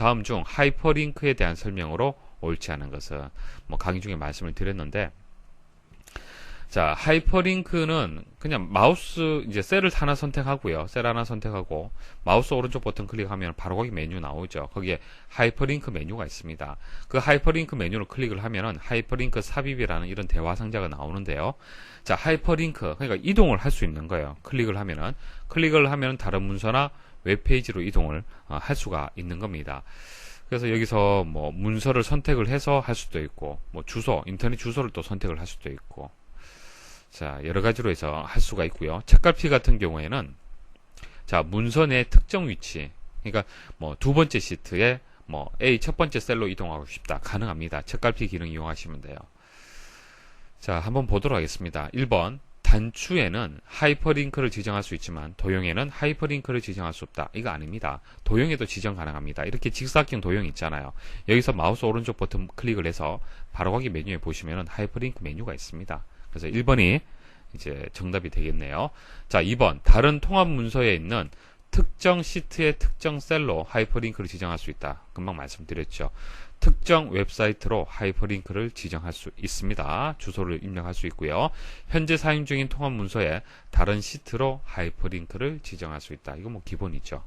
다음 중 하이퍼링크에 대한 설명으로 옳지 않은 것은 뭐 강의 중에 말씀을 드렸는데 자, 하이퍼링크는 그냥 마우스 이제 셀을 하나 선택하고요. 셀 하나 선택하고 마우스 오른쪽 버튼 클릭하면 바로 거기 메뉴 나오죠. 거기에 하이퍼링크 메뉴가 있습니다. 그 하이퍼링크 메뉴를 클릭을 하면은 하이퍼링크 삽입이라는 이런 대화 상자가 나오는데요. 자, 하이퍼링크 그러니까 이동을 할 수 있는 거예요. 클릭을 하면은 클릭을 하면 다른 문서나 웹페이지로 이동을 어, 할 수가 있는 겁니다. 그래서 여기서 뭐 문서를 선택을 해서 할 수도 있고 뭐 주소, 인터넷 주소를 또 선택을 할 수도 있고 자, 여러 가지로 해서 할 수가 있고요. 책갈피 같은 경우에는 자, 문서 내 특정 위치. 그러니까 뭐 두 번째 시트에 뭐 A 첫 번째 셀로 이동하고 싶다. 가능합니다. 책갈피 기능 이용하시면 돼요. 자, 한번 보도록 하겠습니다. 1번. 단추에는 하이퍼링크를 지정할 수 있지만 도형에는 하이퍼링크를 지정할 수 없다. 이거 아닙니다. 도형에도 지정 가능합니다. 이렇게 직사각형 도형 있잖아요. 여기서 마우스 오른쪽 버튼 클릭을 해서 바로 가기 메뉴에 보시면은 하이퍼링크 메뉴가 있습니다. 그래서 1번이 이제 정답이 되겠네요. 자, 2번. 다른 통합 문서에 있는 특정 시트의 특정 셀로 하이퍼링크를 지정할 수 있다. 금방 말씀드렸죠. 특정 웹사이트로 하이퍼링크를 지정할 수 있습니다. 주소를 입력할 수 있고요. 현재 사용 중인 통합 문서에 다른 시트로 하이퍼링크를 지정할 수 있다. 이거 뭐 기본이죠.